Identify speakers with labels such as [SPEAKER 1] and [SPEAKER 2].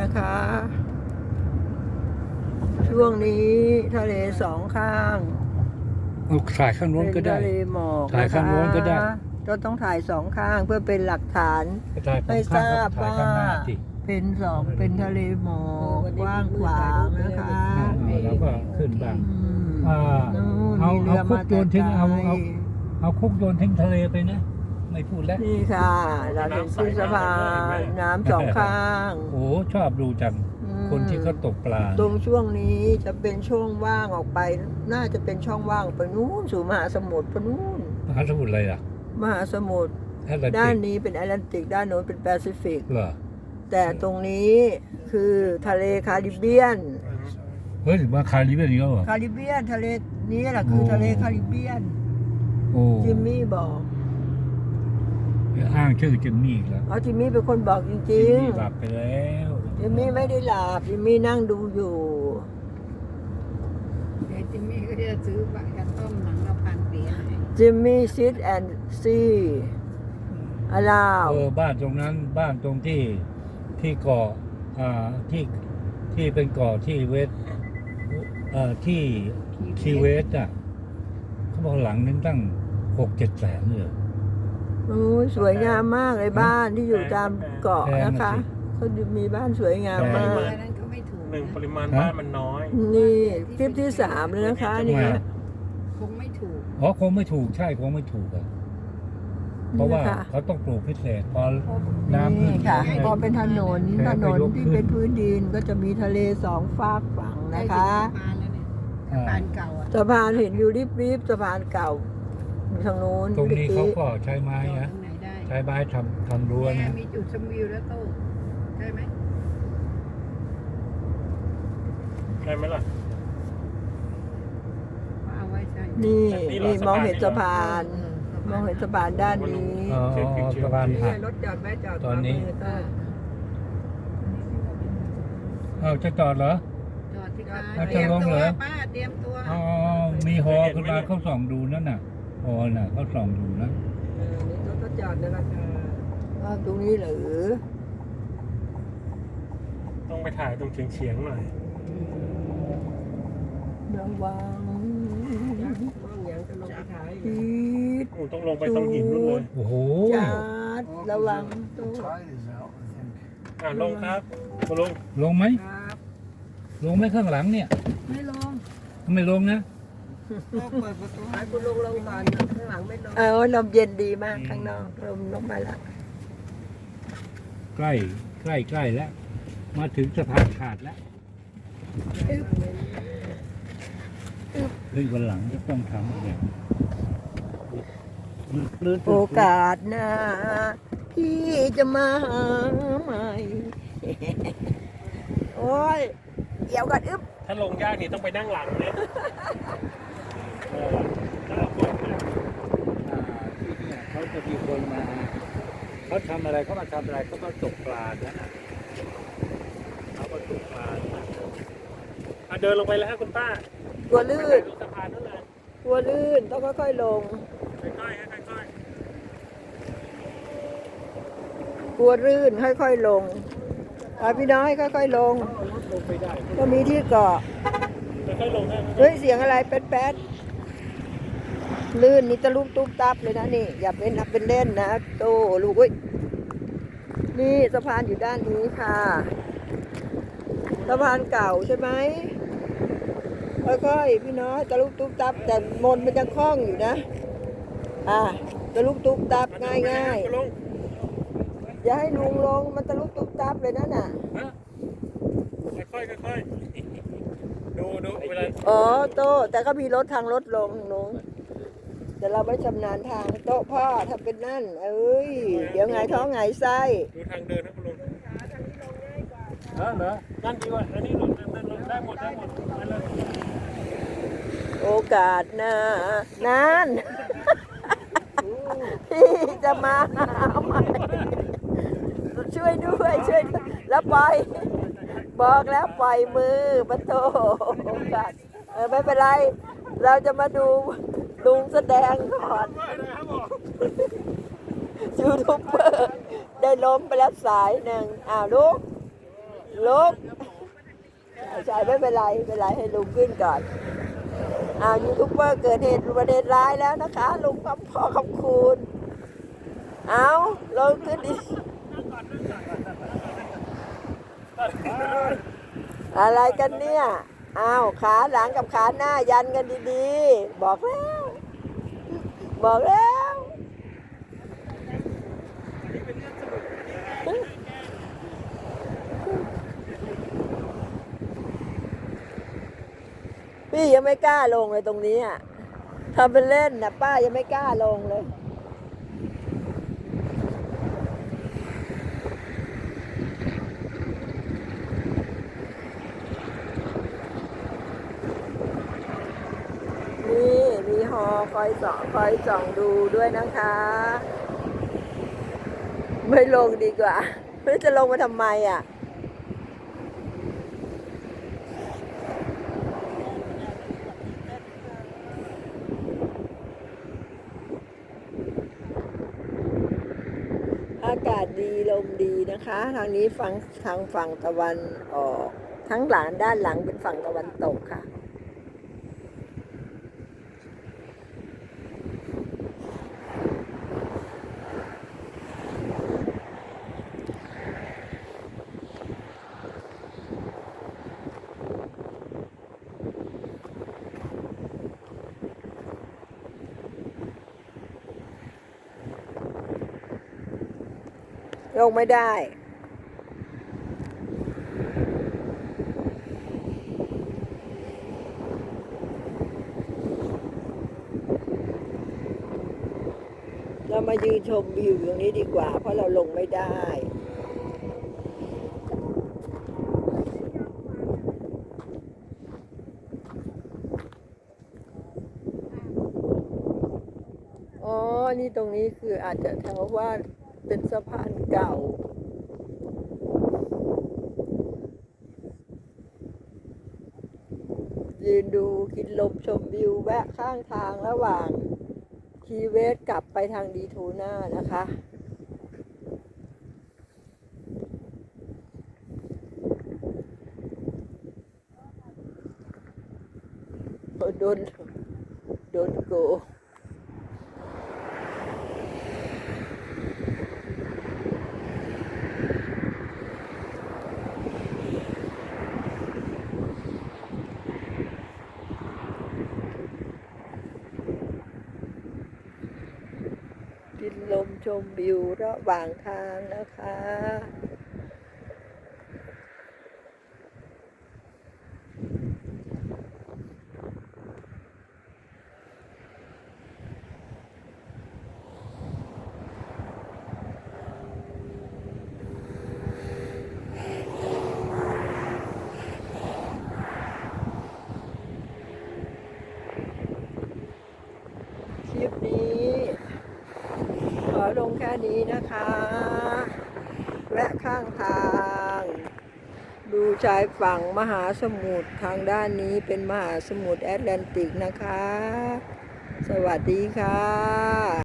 [SPEAKER 1] นะคะ ช่วงนี้ทะเลสองข้าง
[SPEAKER 2] เอาถ่ายข้างโน้นก็
[SPEAKER 1] เป็น
[SPEAKER 2] ได้
[SPEAKER 1] ทะเลหมอก
[SPEAKER 2] ถ่ายข้างโน้นก็ได้ะ
[SPEAKER 1] คะก็ต้องถ่ายสองข้างเพื่อเป็นหลักฐาน
[SPEAKER 2] ถ่าย
[SPEAKER 1] ให้
[SPEAKER 2] ข้าง
[SPEAKER 1] ทราบ
[SPEAKER 2] ถ่าย
[SPEAKER 1] ว่า
[SPEAKER 2] ข้างหน้าสิ
[SPEAKER 1] เป็นสองเป็นทะเลหมอกกว้างขวางนะคะ
[SPEAKER 2] อ่าแล้วก็ขึ้นบ้าง
[SPEAKER 1] อืม
[SPEAKER 2] อ่า
[SPEAKER 1] นู่น
[SPEAKER 2] เอา
[SPEAKER 1] มี
[SPEAKER 2] เอา
[SPEAKER 1] รือ
[SPEAKER 2] คุกโยนทิ้งเอา
[SPEAKER 1] มแต่ไกล
[SPEAKER 2] เอาเอาคุกโยนทิ้งทะเลไปนะ ไม่พูดแล้ว
[SPEAKER 1] นี่ค่ะ เราเห็นขึ้นสะพานน้ำสองข้าง
[SPEAKER 2] โอ้ชอบดูจัง
[SPEAKER 1] อืม
[SPEAKER 2] คนที่เขาตกปลา
[SPEAKER 1] ตรงช่วงนี้จะเป็นช่วงว่างออกไป น่าจะเป็นช่องว่างไปนู้นสู่มหาสมุทรไปนู้น
[SPEAKER 2] มหาสมุทรอะไรล่ะ
[SPEAKER 1] มหาสมุทร
[SPEAKER 2] แอตแลน
[SPEAKER 1] ด้าน
[SPEAKER 2] ติก
[SPEAKER 1] นี้เป็นแอตแลนติก ด้านโน้นเป็นแปซิฟิก
[SPEAKER 2] เหรอ
[SPEAKER 1] แต่ตรงนี้คือทะเลคาริบเบียน
[SPEAKER 2] เฮ้ยมาคาริเบียนอีกแล้วเหรอ
[SPEAKER 1] คาริบเบียนทะเลนี้แหละคือ
[SPEAKER 2] โอ้
[SPEAKER 1] ทะเลคาริบเบียน
[SPEAKER 2] โอ้
[SPEAKER 1] จิมมี่บอก
[SPEAKER 2] อ้างชื่อจิมมี่อีกแล้ว
[SPEAKER 1] เอาจิมมี่เป็นคนบอกจ
[SPEAKER 2] จิ
[SPEAKER 1] ริ
[SPEAKER 2] ม
[SPEAKER 1] ง
[SPEAKER 2] มี่หลับไปแล้ว
[SPEAKER 1] ๆ จิมมี่ไม่ได้หลับจิมมี่นั่งดูอยู่
[SPEAKER 3] เดี๋ยวจิมมี่ก็จะซื้อบัตรกระต้มหนังละพันเหรียญให้
[SPEAKER 1] จิมมี่ sit and see allow
[SPEAKER 2] เออบ้านตรงนั้นบ้านตรงที่ที่เกาะอ่าที่ที่เป็นเกาะที่เวสเอ่อที่ทีเวสอะเขาบอกหลังนึงตั้งหกเจ็ดแสนเลยเหรอ
[SPEAKER 1] โอ้ยสวยงามมากเลยบ้านที่อยู่ตามเกาะ
[SPEAKER 2] แพง
[SPEAKER 1] นะคะ
[SPEAKER 2] น่ะสิ
[SPEAKER 1] เขาจะมีบ้านสวยงาม
[SPEAKER 2] แพง
[SPEAKER 1] มาก
[SPEAKER 3] เบอร์นั้นก็ไม่ถูก
[SPEAKER 4] หนึ่งป
[SPEAKER 3] นะ
[SPEAKER 4] ริมาณบ้านมันน้อย
[SPEAKER 1] นี่คลิปที่สามเลยนะคะ
[SPEAKER 2] ทำ
[SPEAKER 1] นี่
[SPEAKER 2] ไมอะ
[SPEAKER 3] คงไม่ถูก
[SPEAKER 2] อ๋อคงไม่ถูกใช่คงไม่ถูกอะเพราะว่าเขาต้องปลูกพิเศษพอน้ำขึ้
[SPEAKER 1] นี่
[SPEAKER 2] น
[SPEAKER 1] ค่ะ
[SPEAKER 2] ให้
[SPEAKER 1] พอเป็นถนน
[SPEAKER 2] แพ
[SPEAKER 1] ถ
[SPEAKER 2] ง
[SPEAKER 1] น
[SPEAKER 2] ไป
[SPEAKER 1] น
[SPEAKER 2] ยก
[SPEAKER 1] ที่
[SPEAKER 2] ขึ้น
[SPEAKER 1] เป็นพื้นดินก็จะมีทะเลสองฝากฝั่ง
[SPEAKER 3] ได้
[SPEAKER 1] นะ
[SPEAKER 3] ถึง
[SPEAKER 1] คะ
[SPEAKER 3] สะพานแล้วเนี่ยสะพานเก่าอะ
[SPEAKER 1] สะพานเห็นอยู่ริบๆสะพานเก่า อยู่ทางโน้น
[SPEAKER 2] ตรงนี้เขา
[SPEAKER 1] ริบ
[SPEAKER 2] ก็ใช้ไม้
[SPEAKER 3] จอด
[SPEAKER 2] นะ
[SPEAKER 3] ตรงไหนได้
[SPEAKER 2] ใช้ไม้ทำทำรั้ว
[SPEAKER 3] แม่
[SPEAKER 2] นะ
[SPEAKER 3] มีจุดชมวิวแล้วโต้ใช่ไหม
[SPEAKER 4] ใช่ไหมล่ะ
[SPEAKER 3] ว่าเอาไว้ใช่
[SPEAKER 1] ๆนี่
[SPEAKER 4] นี่เหรอ
[SPEAKER 1] นี่มองเห็น
[SPEAKER 4] สะ
[SPEAKER 1] สะ
[SPEAKER 4] พา
[SPEAKER 1] พาน น มองเห็นสะพานด้านนี้
[SPEAKER 2] อ๋ออ๋อสะพานหัก
[SPEAKER 1] รถจอดแม่จอด
[SPEAKER 2] ตอนนี้
[SPEAKER 1] ขวามืก็
[SPEAKER 2] เอ้าจะจอดเหรอ
[SPEAKER 3] จอดที่
[SPEAKER 2] เอา
[SPEAKER 3] เตรียม
[SPEAKER 2] จะลง
[SPEAKER 3] ตั
[SPEAKER 2] เหร
[SPEAKER 3] ว
[SPEAKER 2] อ
[SPEAKER 3] ป้าเตรียมตัว
[SPEAKER 2] อ๋อมีฮอขึ้นมาเขาส่องดูนั่นน่ะ ฮอน่ะเขาส่องดูนะ
[SPEAKER 1] เออนี่รถก็จอดในราคาอ้าวตรงนี้เหรือ
[SPEAKER 4] ต้องไปถ่ายตรงเฉียงเฉียงๆหน่อย
[SPEAKER 1] ระวังปีด
[SPEAKER 4] โอ้ต้องลงไปตรงหินนู่นเลย
[SPEAKER 2] โอ้โห
[SPEAKER 1] จัดระวังตัว
[SPEAKER 4] อ่าลงครับมาลง
[SPEAKER 2] ลงไหม
[SPEAKER 3] ครับ
[SPEAKER 2] ลงไหมข้างหลังเนี่ย
[SPEAKER 3] ไม่ลง
[SPEAKER 2] ไม่ลงนะ
[SPEAKER 3] ก็เปิดประตู ให้
[SPEAKER 1] คุณลงลงก่อนข้างหลังไม่ลงเออลมเย็นดีมากข้างนอกลมลงมาละ
[SPEAKER 2] ใกล้ใกล้ใกล้แล้ว มาถึงสะพานขาดแล้วเฮ้ยวันหลังจะต้องทำอะไรลื่นๆ
[SPEAKER 1] โอกาสหน้าพี่จะมาหาใหม่ โอ้ย เดี๋ยวกันอึ๊บ
[SPEAKER 4] ถ้าลงยากนี่ต้องไปนั่งหลังเนี่ยเออถ้าลงบนนะ
[SPEAKER 2] อ่า ที่เนี่ยเขาจะมีคนมาเขาทำอะไรเขามาทำอะไรเขามาตกปลานะเขามาตกปลานะ
[SPEAKER 4] อะเดินลงไปแล้วฮะคุณป้าก
[SPEAKER 1] ลัว
[SPEAKER 4] ไป
[SPEAKER 1] ลื่
[SPEAKER 4] ถ่าย
[SPEAKER 1] น
[SPEAKER 4] รูปสะพานนั่นแหละ
[SPEAKER 1] กลัวลื่นต้องค่อยๆลง
[SPEAKER 4] ค่อยๆฮะค่อย
[SPEAKER 1] กลัวลื่นค่อยๆลงอะพี่น้อยค่อยๆลง
[SPEAKER 2] เอารถลงไปได้
[SPEAKER 1] ก็มีที่เกาะ
[SPEAKER 4] ๆค่อยๆลงฮะ
[SPEAKER 1] เฮ้ยเสียงอะไรแป๊ดๆ ลื่นนี่ตะลุกตุ๊บตับเลยนะนี่ อย่าเป็นนับเป็นเล่นนะโตลูกเว้ยนี่สะพานอยู่ด้านนี้ค่ะสะพานเก่าใช่ไหมค่อยๆพี่น้อยตะลุกตุ๊บตับ แต่มนต์มันยังคล่องอยู่นะ อะตะลุกตุ๊บตับง่ายง่าย
[SPEAKER 4] ลง
[SPEAKER 1] ๆอย่าให้ลุงลงมันตะลุกตุ๊บตับเลยนะน่ะ
[SPEAKER 4] ฮะค่อยๆค่อยๆดูดูเวลา
[SPEAKER 1] อ๋อโตแต่ก็มีรถทางรถลงหนู แต่เราไม่ชำนาญทางโต๊ะพ่อทำเป็นนั่น เอ้ย เดี๋ยวไงายท้องไงายไส้
[SPEAKER 4] ดูทางเดินนะคุณลุง
[SPEAKER 2] เออเหรอ
[SPEAKER 4] นั่นดีกว่าอันนี้ลงเดินลงได้หมดได้หมดไปเลย
[SPEAKER 1] โอกาสหน้านั่นพี่จะมาหาใหม่ช่วยด้วยช่วยด้วยแล้วปล่อยบอกแล้วปล่อยมือปะโตโอกาสเออไม่เป็นไร เราจะมาดู ลุงแสดงก่อนยูทูบเบอร์ได้ล้มไปแล้วสายหนึ่งอ้าวลุงลุกใช่ไม่เป็นไรไม่เป็นไรให้ลุงขึ้นก่อนอ้าวยูทูบเบอร์เกิดเหตุอุบัติเหตุร้ายแล้วนะคะ ลุงคำพอคำคูณเอาลงขึ้นดิอะไรกันเนี่ยอ้าวขาหลังกับขาหน้ายันกันดีๆ บอกแล้ว บอกแล้วพี่ยังไม่กล้าลงเลยตรงนี้อะทำเป็นเล่นนะป้ายังไม่กล้าลงเลย นี่มีฮ อคอยส่องคอยส่องดูด้วยนะคะ ไม่ลงดีกว่าไม่จะลงมาทำไมอะอากาศดีลมดีนะคะ ทางนี้ฝั่งทางฝั่งตะวันออก ทั้งหลังด้านหลังเป็นฝั่งตะวันตกค่ะ ลงไม่ได้ เรามายืนชมวิวตรงนี้ดีกว่า เพราะเราลงไม่ได้อ๋อนี่ตรงนี้คืออาจจะแถวว่า เป็นสะพานเก่า ยืนดูกินลมชมวิวแวะข้างทางระหว่างทีเวสกลับไปทางดีทูน่านะคะโดนโดนโก กิน ลมชมวิวระหว่างทางนะคะ คลิปนี้ ลงแค่นี้นะคะและข้างทาง ดูชายฝั่งมหาสมุทรทางด้านนี้เป็นมหาสมุทรแอตแลนติกนะคะ สวัสดีค่ะ